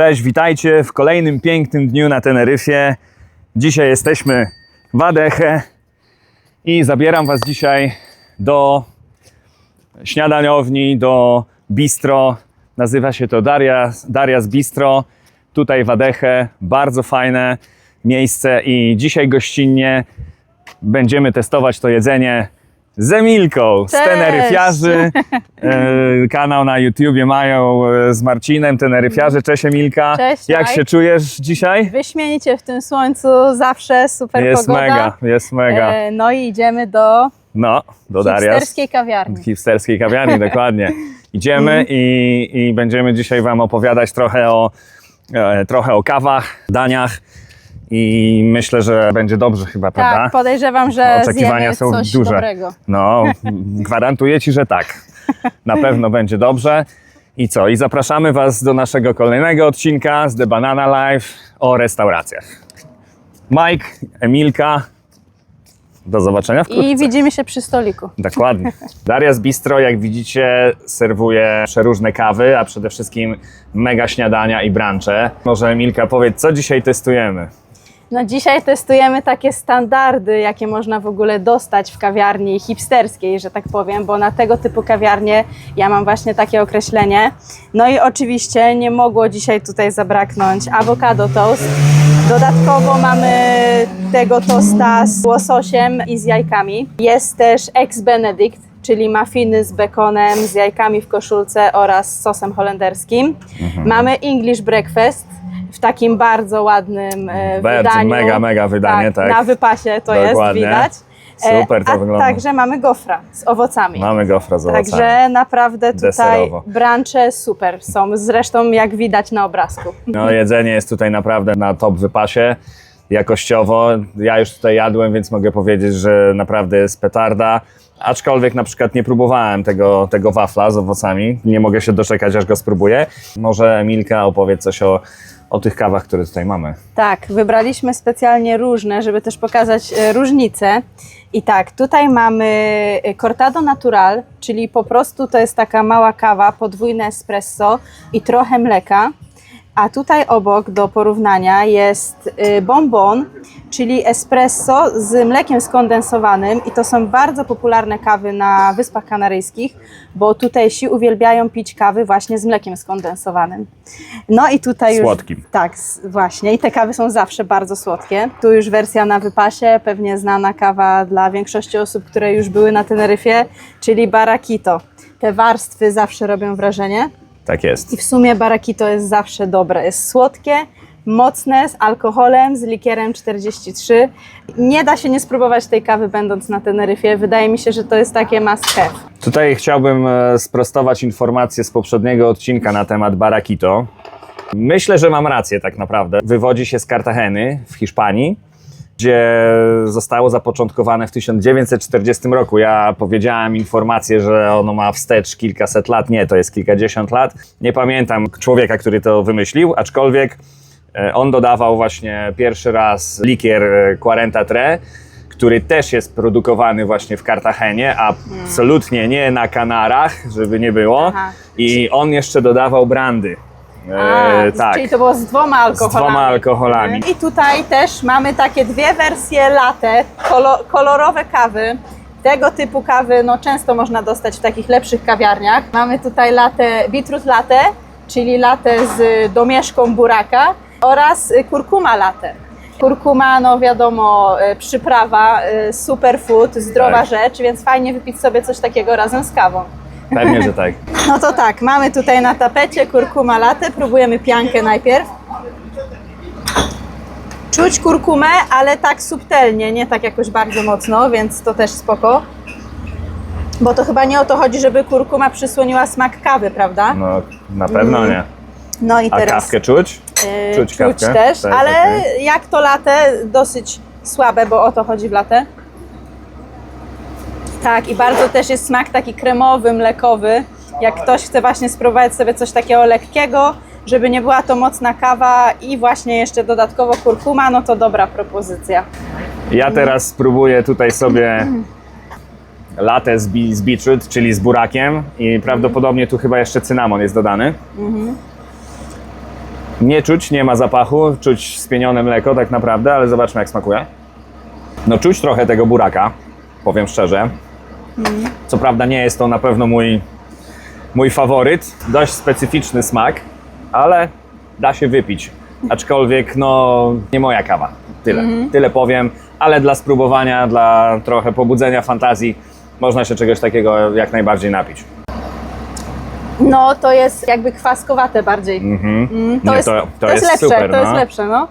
Cześć, witajcie w kolejnym pięknym dniu na Teneryfie. Dzisiaj jesteśmy w Adeche i zabieram Was dzisiaj do śniadaniowni, do bistro. Nazywa się to Darias, Darias Bistro. Tutaj w Adeche. Bardzo fajne miejsce i dzisiaj gościnnie będziemy testować to jedzenie z Emilką, z Cześć! Teneryfiarzy. E, kanał na YouTubie mają e, z Marcinem, Teneryfiarzy. Cześć Emilka. Cześć, Jak Mike. się czujesz dzisiaj? Wyśmienicie w tym słońcu, zawsze super Jest pogoda. mega, jest mega. E, no i idziemy do No, do hipsterskiej kawiarni. hipsterskiej kawiarni, dokładnie. Idziemy Mhm. i, i będziemy dzisiaj Wam opowiadać trochę o, e, trochę o kawach, daniach i myślę, że będzie dobrze chyba, prawda? Tak, podejrzewam, że Oczekiwania są coś duże. dobrego. No, gwarantuję Ci, że tak. Na pewno będzie dobrze. I co? I zapraszamy Was do naszego kolejnego odcinka z The Banana Life o restauracjach. Mike, Emilka, do zobaczenia wkrótce. I widzimy się przy stoliku. Dokładnie. Darias Bistro, jak widzicie, serwuje przeróżne kawy, a przede wszystkim mega śniadania i brunche. Może Emilka powiedz, co dzisiaj testujemy? No dzisiaj testujemy takie standardy, jakie można w ogóle dostać w kawiarni hipsterskiej, że tak powiem, bo na tego typu kawiarnie ja mam właśnie takie określenie. No i oczywiście nie mogło dzisiaj tutaj zabraknąć awokado toast. Dodatkowo mamy tego tosta z łososiem i z jajkami. Jest też ex benedict, czyli muffiny z bekonem, z jajkami w koszulce oraz sosem holenderskim. Mamy English breakfast w takim bardzo ładnym e, Bardzo wydaniu. mega, mega wydanie, tak. Na wypasie to Dokładnie. jest, widać. E, Super to A wygląda. także mamy gofra z owocami. Mamy gofra z owocami. Także naprawdę tutaj Deserowo. brancze super są, zresztą jak widać na obrazku. No, jedzenie jest tutaj naprawdę na top wypasie jakościowo. Ja już tutaj jadłem, więc mogę powiedzieć, że naprawdę jest petarda. Aczkolwiek na przykład nie próbowałem tego, tego wafla z owocami. Nie mogę się doczekać, aż go spróbuję. Może Emilka opowie coś o, o tych kawach, które tutaj mamy. Tak, wybraliśmy specjalnie różne, żeby też pokazać e, różnice. I tak, tutaj mamy e, Cortado Natural, czyli po prostu to jest taka mała kawa, podwójne espresso i trochę mleka. A tutaj obok do porównania jest y, bonbon, czyli espresso z mlekiem skondensowanym i to są bardzo popularne kawy na Wyspach Kanaryjskich, bo tutejsi uwielbiają pić kawy właśnie z mlekiem skondensowanym. No i tutaj już... Słodkim. Tak, właśnie. I te kawy są zawsze bardzo słodkie. Tu już wersja na wypasie, pewnie znana kawa dla większości osób, które już były na Teneryfie, czyli barakito. Te warstwy zawsze robią wrażenie. Tak jest. I w sumie barakito jest zawsze dobre. Jest słodkie, mocne, z alkoholem, z likierem 43. Nie da się nie spróbować tej kawy będąc na Teneryfie. Wydaje mi się, że to jest takie must have. Tutaj chciałbym e, sprostować informację z poprzedniego odcinka na temat Barakito. Myślę, że mam rację tak naprawdę. Wywodzi się z Cartageny w Hiszpanii, gdzie zostało zapoczątkowane w 1940 roku. Ja powiedziałem informację, że ono ma wstecz kilkaset lat. Nie, to jest kilkadziesiąt lat. Nie pamiętam człowieka, który to wymyślił, aczkolwiek on dodawał właśnie pierwszy raz likier e, 43, który też jest produkowany właśnie w Cartagenie, a absolutnie nie na Kanarach, żeby nie było. Aha. I on jeszcze dodawał brandy. A, E, tak. Czyli to było z dwoma alkoholami. dwoma alkoholami. I tutaj też mamy takie dwie wersje latte, kolo, kolorowe kawy. Tego typu kawy no, często można dostać w takich lepszych kawiarniach. Mamy tutaj latte, beetroot latte, czyli latte z domieszką buraka oraz y, kurkuma latte. Kurkuma, no wiadomo, y, przyprawa, y, superfood, zdrowa Tak. rzecz, więc fajnie wypić sobie coś takiego razem z kawą. Pewnie, że tak. No to tak, mamy tutaj na tapecie kurkuma latte, próbujemy piankę najpierw. Czuć kurkumę, ale tak subtelnie, nie tak jakoś bardzo mocno, więc to też spoko. Bo to chyba nie o to chodzi, żeby kurkuma przysłoniła smak kawy, prawda? No, na pewno nie. No i A teraz kawkę czuć? Yy, czuć kawkę? też, Tak, ale okej. jak to latte, dosyć słabe, bo o to chodzi w latte. Tak, i bardzo też jest smak taki kremowy, mlekowy. Jak ktoś chce właśnie spróbować sobie coś takiego lekkiego, żeby nie była to mocna kawa i właśnie jeszcze dodatkowo kurkuma, no to dobra propozycja. Ja teraz spróbuję tutaj sobie latę z, bi- z beetroot, czyli z burakiem i prawdopodobnie tu chyba jeszcze cynamon jest dodany. Nie czuć, nie ma zapachu, czuć spienione mleko tak naprawdę, ale zobaczmy jak smakuje. No czuć trochę tego buraka, powiem szczerze. Co prawda nie jest to na pewno mój, mój faworyt, dość specyficzny smak, ale da się wypić. Aczkolwiek no nie moja kawa. Tyle, tyle powiem, ale dla spróbowania, dla trochę pobudzenia fantazji można się czegoś takiego jak najbardziej napić. No to jest jakby kwaskowate bardziej. Mhm. Mm, to, Nie, jest, to- to jest, jest lepsze, super, to jest no. lepsze, no.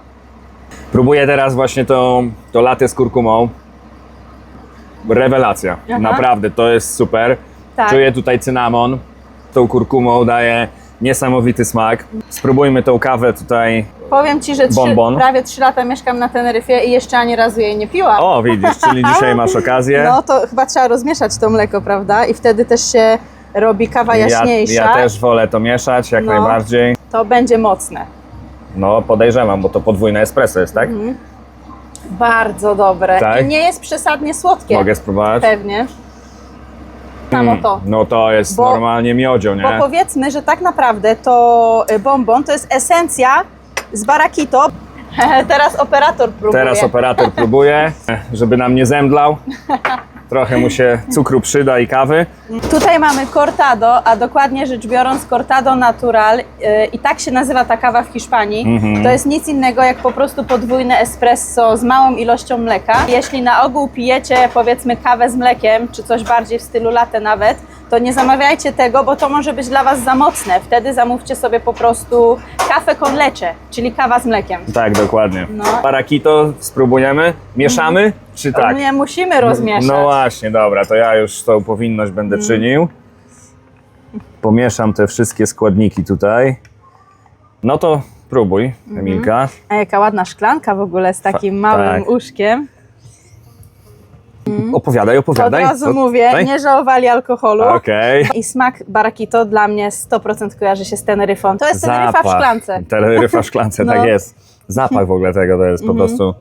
Próbuję teraz właśnie to, to latę z kurkumą. Rewelacja. Aha. Naprawdę, to jest super. Tak. Czuję tutaj cynamon. Tą kurkumą daje niesamowity smak. Spróbujmy tą kawę tutaj. Powiem Ci, że trzy, Bonbon. prawie 3 lata mieszkam na Teneryfie i jeszcze ani razu jej nie piłam. O, widzisz, czyli dzisiaj masz okazję. No to chyba trzeba rozmieszać to mleko, prawda? I wtedy też się robi kawa ja, jaśniejsza. ja też wolę to mieszać jak No. najbardziej. To będzie mocne. No, podejrzewam, bo to podwójne espresso jest, tak? Bardzo dobre. Tak? I nie jest przesadnie słodkie. Mogę spróbować? Pewnie. Samo Mm, to. No to jest Bo- normalnie miodzio, nie? Bo powiedzmy, że tak naprawdę to y, bonbon to jest esencja z barakito. Teraz operator próbuje. Teraz operator próbuje, żeby nam nie zemdlał. Trochę mu się cukru przyda i kawy. Tutaj mamy cortado, a dokładnie rzecz biorąc cortado natural y, i tak się nazywa ta kawa w Hiszpanii. Mhm. To jest nic innego jak po prostu podwójne espresso z małą ilością mleka. Jeśli na ogół pijecie powiedzmy kawę z mlekiem, czy coś bardziej w stylu latte nawet, to nie zamawiajcie tego, bo to może być dla Was za mocne. Wtedy zamówcie sobie po prostu kawę con leche, czyli kawa z mlekiem. Tak, dokładnie. No. Parakito spróbujemy. Mieszamy, czy tak? Nie musimy rozmieszać. No właśnie, dobra, to ja już tą powinność będę Mm. czynił. Pomieszam te wszystkie składniki tutaj. No to próbuj, Mhm. Emilka. A jaka ładna szklanka w ogóle z takim małym tak. uszkiem. Opowiadaj, Od opowiadaj. razu Co mówię, tutaj? nie żałowali alkoholu. Okej. I smak barakito dla mnie 100% kojarzy się z Teneryfą. To jest Teneryfa w szklance. Teneryfa w szklance, No. tak jest. Zapach w ogóle tego to jest po prostu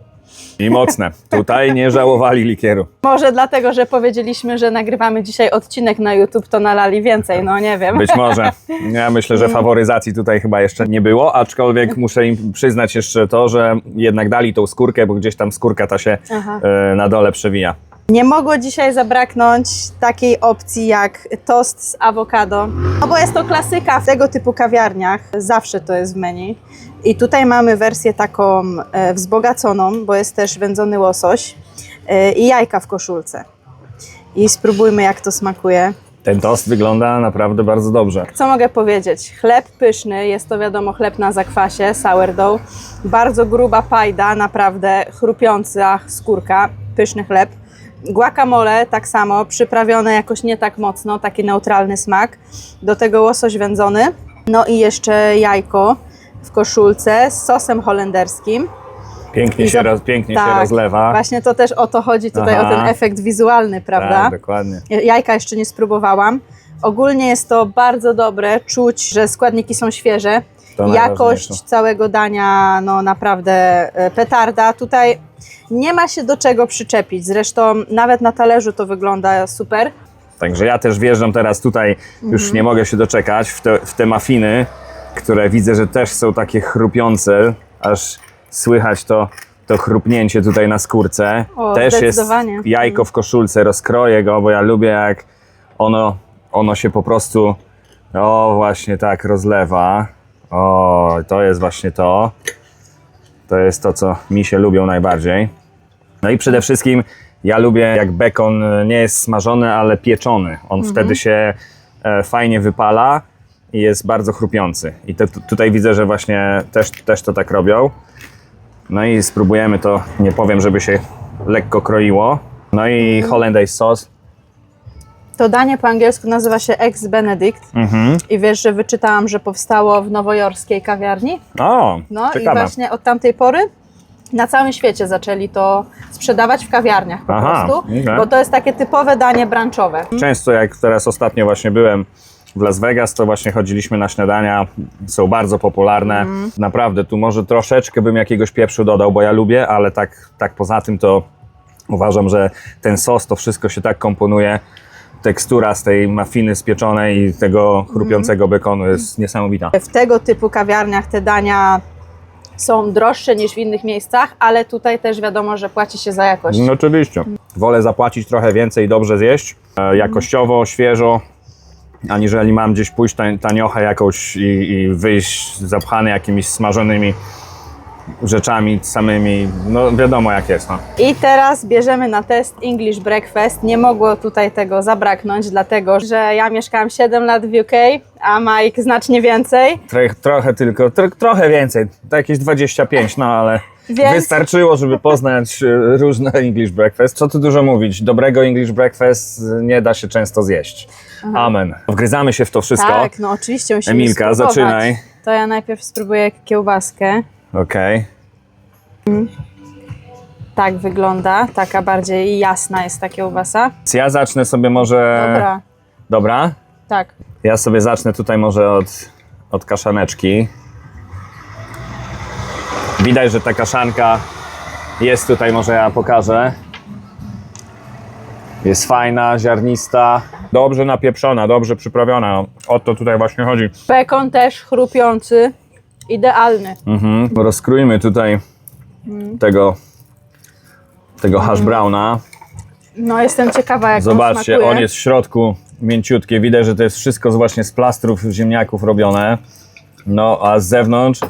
i mocne. Tutaj nie żałowali likieru. Może dlatego, że powiedzieliśmy, że nagrywamy dzisiaj odcinek na YouTube, to nalali więcej, no nie wiem. Być może. Ja myślę, że faworyzacji tutaj chyba jeszcze nie było, aczkolwiek muszę im przyznać jeszcze to, że jednak dali tą skórkę, bo gdzieś tam skórka ta się Aha. e, na dole przewija. Nie mogło dzisiaj zabraknąć takiej opcji jak tost z awokado, no bo jest to klasyka w tego typu kawiarniach, zawsze to jest w menu. I tutaj mamy wersję taką e, wzbogaconą, bo jest też wędzony łosoś e, i jajka w koszulce. I spróbujmy jak to smakuje. Ten tost wygląda naprawdę bardzo dobrze. Co mogę powiedzieć? Chleb pyszny, jest to wiadomo chleb na zakwasie, sourdough. Bardzo gruba pajda, naprawdę chrupiąca skórka, pyszny chleb. Guacamole tak samo, przyprawione jakoś nie tak mocno, taki neutralny smak. Do tego łosoś wędzony. No i jeszcze jajko w koszulce z sosem holenderskim. Pięknie, I się, roz, pięknie się tak, rozlewa. Właśnie to też o to chodzi tutaj, Aha. o ten efekt wizualny, prawda? Tak, dokładnie. Jajka jeszcze nie spróbowałam. Ogólnie jest to bardzo dobre, czuć, że składniki są świeże. To Jakość całego dania, no naprawdę e, petarda. Tutaj nie ma się do czego przyczepić. Zresztą nawet na talerzu to wygląda super. Także ja też wjeżdżam teraz tutaj, już Mhm. nie mogę się doczekać, w te, w te mafiny, które widzę, że też są takie chrupiące, aż słychać to, to chrupnięcie tutaj na skórce. O, też jest jajko w koszulce, rozkroję go, bo ja lubię jak ono, ono się po prostu, o właśnie tak, rozlewa. O, to jest właśnie to. To jest to, co mi się lubią najbardziej. No i przede wszystkim ja lubię, jak bekon nie jest smażony, ale pieczony. On wtedy się e, fajnie wypala i jest bardzo chrupiący. I tu- tutaj widzę, że właśnie też, też to tak robią. No i spróbujemy to, nie powiem, żeby się lekko kroiło. No i hollandaise sos. To danie po angielsku nazywa się Ex Benedict. Mhm. I wiesz, że wyczytałam, że powstało w nowojorskiej kawiarni. O, No i ciekawe. właśnie od tamtej pory na całym świecie zaczęli to sprzedawać w kawiarniach po Aha, prostu, okej. bo to jest takie typowe danie brunchowe. Często jak teraz ostatnio właśnie byłem w Las Vegas, to właśnie chodziliśmy na śniadania, są bardzo popularne. Naprawdę, tu może troszeczkę bym jakiegoś pieprzu dodał, bo ja lubię, ale tak, tak poza tym to uważam, że ten sos, to wszystko się tak komponuje, tekstura z tej mafiny spieczonej i tego chrupiącego bekonu jest niesamowita. W tego typu kawiarniach te dania są droższe niż w innych miejscach, ale tutaj też wiadomo, że płaci się za jakość. No oczywiście. Wolę zapłacić trochę więcej i dobrze zjeść, e, jakościowo, świeżo, aniżeli mam gdzieś pójść tań, taniochę jakąś i, i wyjść zapchany jakimiś smażonymi rzeczami samymi. No wiadomo jak jest. No. I teraz bierzemy na test English Breakfast. Nie mogło tutaj tego zabraknąć, dlatego że ja mieszkałam 7 lat w UK, a Mike znacznie więcej. Trochę, trochę tylko, tro, trochę więcej, to jakieś 25, no ale Więc- wystarczyło, żeby poznać e, różne English breakfast. Co tu dużo mówić, dobrego English breakfast nie da się często zjeść. Amen. Wgryzamy się w to wszystko. Tak, no oczywiście musimy Emilka, spróbować. zaczynaj. To ja najpierw spróbuję kiełbaskę. Okej. Tak wygląda, taka bardziej jasna jest ta kiełbasa. Więc Ja zacznę sobie może... Dobra, Dobra? tak. Ja sobie zacznę tutaj może od, od kaszaneczki. Widać, że ta kaszanka jest tutaj, może ja pokażę. Jest fajna, ziarnista, dobrze napieprzona, dobrze przyprawiona. O to tutaj właśnie chodzi. Bekon też chrupiący, idealny. Mhm. Tutaj tego, tego hash browna. No jestem ciekawa jak on Zobaczcie, smakuje. on jest w środku mięciutkie. Widać, że to jest wszystko właśnie z plastrów ziemniaków robione. No, a z zewnątrz,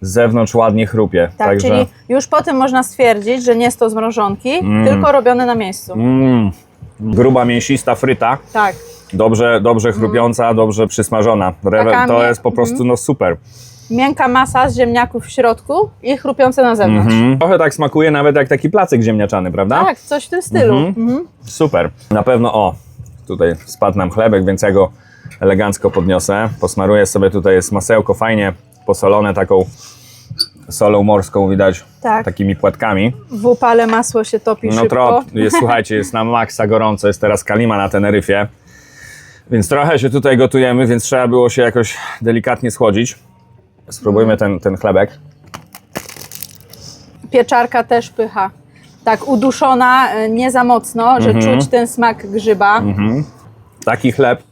z zewnątrz ładnie chrupie. Tak, Także czyli już po tym można stwierdzić, że nie jest to z mrożonki, tylko robione na miejscu. mm, gruba, mięsista fryta. Tak. Dobrze, dobrze chrupiąca, dobrze przysmażona. Rewe- Taka to jest po prostu no super. Miękka masa z ziemniaków w środku i chrupiące na zewnątrz. Mhm. Trochę tak smakuje nawet jak taki placyk ziemniaczany, prawda? Tak, coś w tym stylu. Mhm. Mhm. Super. Na pewno, o, tutaj spadł nam chlebek, więc ja go elegancko podniosę. Posmaruję sobie, tutaj jest masełko fajnie posolone taką solą morską, widać, Tak. takimi płatkami. W upale masło się topi No szybko. trop, jest, słuchajcie, jest na maksa gorąco, jest teraz kalima na Teneryfie, więc trochę się tutaj gotujemy, więc trzeba było się jakoś delikatnie schłodzić. Spróbujmy ten, ten chlebek. Pieczarka też pycha. Tak uduszona, y, nie za mocno, że Mhm. czuć ten smak grzyba. Taki chleb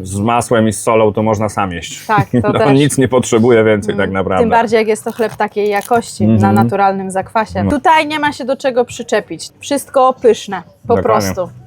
z masłem i z solą to można sam jeść. Tak, to no, też. Mm. nic nie potrzebuje więcej tak naprawdę. Tym bardziej jak jest to chleb takiej jakości, Mhm. na naturalnym zakwasie. No. Tutaj nie ma się do czego przyczepić. Wszystko pyszne, po Dokładnie. prostu.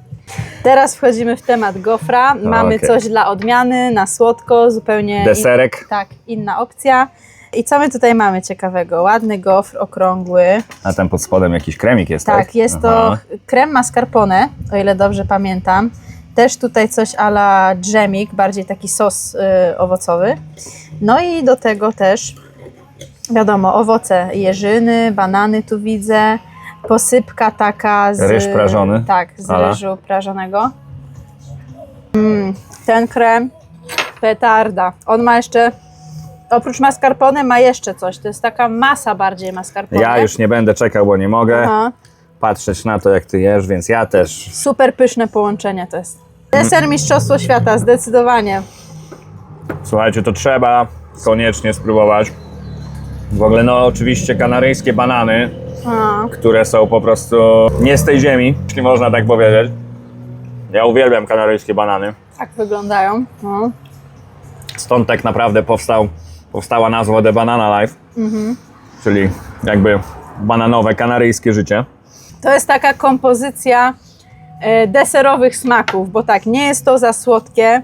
Teraz wchodzimy w temat gofra. Mamy okej. coś dla odmiany, na słodko, zupełnie in- Deserek, tak, inna opcja. I co my tutaj mamy ciekawego? Ładny gofr okrągły. a tam pod spodem jakiś kremik jest, tak? Tak, jest to Aha. krem mascarpone, o ile dobrze pamiętam. Też tutaj coś ala dżemik, bardziej taki sos y, owocowy. No i do tego też, wiadomo, owoce jeżyny, banany tu widzę, posypka taka z... Ryż prażony? Tak, z Ala? ryżu prażonego. Mm, ten krem, petarda. On ma jeszcze, oprócz mascarpone ma jeszcze coś, to jest taka masa bardziej mascarpone. Ja już nie będę czekał, bo nie mogę Aha. patrzeć na to, jak ty jesz, więc ja też. Super pyszne połączenie to jest. Deser Mistrzostwo Świata, zdecydowanie. Słuchajcie, to trzeba koniecznie spróbować. W ogóle, no oczywiście kanaryjskie banany, A, które są po prostu nie z tej ziemi, jeśli można tak powiedzieć. Ja uwielbiam kanaryjskie banany. tak wyglądają. No. Stąd tak naprawdę powstał, powstała nazwa The Banana Life, czyli jakby bananowe, kanaryjskie życie. To jest taka kompozycja e, deserowych smaków, bo tak, nie jest to za słodkie.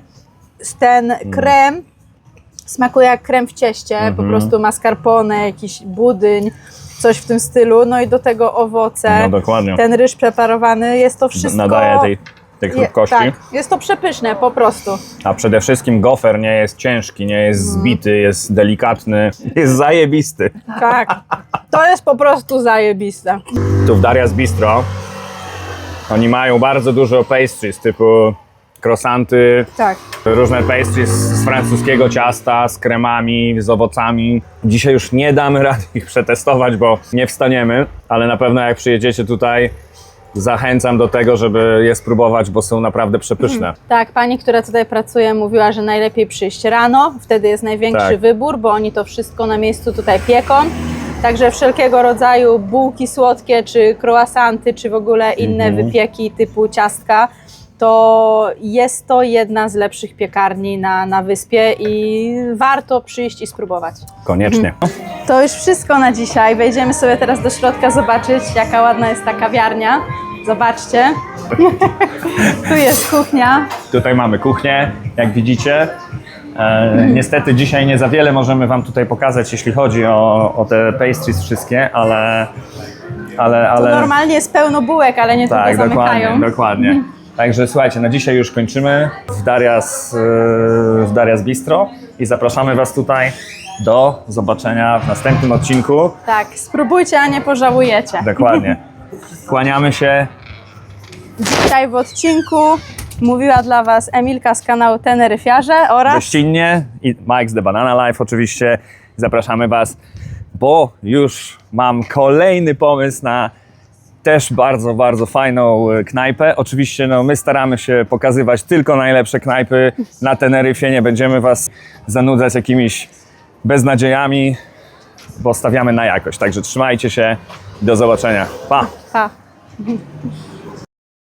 Ten krem smakuje jak krem w cieście, po prostu mascarpone, jakiś budyń, coś w tym stylu. No i do tego owoce, No dokładnie. ten ryż preparowany, jest to wszystko... Nadaje tej, tej je- chrupkości. Tak, jest to przepyszne po prostu. A przede wszystkim gofer nie jest ciężki, nie jest Mhm. zbity, jest delikatny, jest zajebisty. Tak, to jest po prostu zajebiste. Tu w Darias Bistro oni mają bardzo dużo pastries typu croissanty, Tak. różne pastries z francuskiego ciasta, z kremami, z owocami. Dzisiaj już nie damy rady ich przetestować, bo nie wstaniemy, ale na pewno jak przyjedziecie tutaj, zachęcam do tego, żeby je spróbować, bo są naprawdę przepyszne. Tak, pani, która tutaj pracuje, mówiła, że najlepiej przyjść rano, wtedy jest największy Tak. wybór, bo oni to wszystko na miejscu tutaj pieką. Także wszelkiego rodzaju bułki słodkie, czy croissanty, czy w ogóle inne Mhm. wypieki typu ciastka, to jest to jedna z lepszych piekarni na, na wyspie i warto przyjść i spróbować. Koniecznie. To już wszystko na dzisiaj. Wejdziemy sobie teraz do środka zobaczyć, jaka ładna jest ta kawiarnia. Zobaczcie. tu jest kuchnia. Tutaj mamy kuchnię, jak widzicie. E, niestety dzisiaj nie za wiele możemy Wam tutaj pokazać, jeśli chodzi o, o te pastries wszystkie, ale... ale, Tu ale... normalnie jest pełno bułek, ale nie Tak, tylko zamykają. dokładnie, dokładnie. Także słuchajcie, na dzisiaj już kończymy w Darias, yy, w Darias Bistro i zapraszamy Was tutaj do zobaczenia w następnym odcinku. Tak, spróbujcie, a nie pożałujecie. Dokładnie. Kłaniamy się. Dzisiaj w odcinku mówiła dla Was Emilka z kanału Teneryfiarze oraz Gościnnie i Mike's The Banana Life oczywiście. Zapraszamy Was, bo już mam kolejny pomysł na też bardzo, bardzo fajną e, knajpę. Oczywiście no, my staramy się pokazywać tylko najlepsze knajpy na Teneryfie. Nie będziemy Was zanudzać jakimiś beznadziejami, bo stawiamy na jakość. Także trzymajcie się. Do zobaczenia. Pa! pa.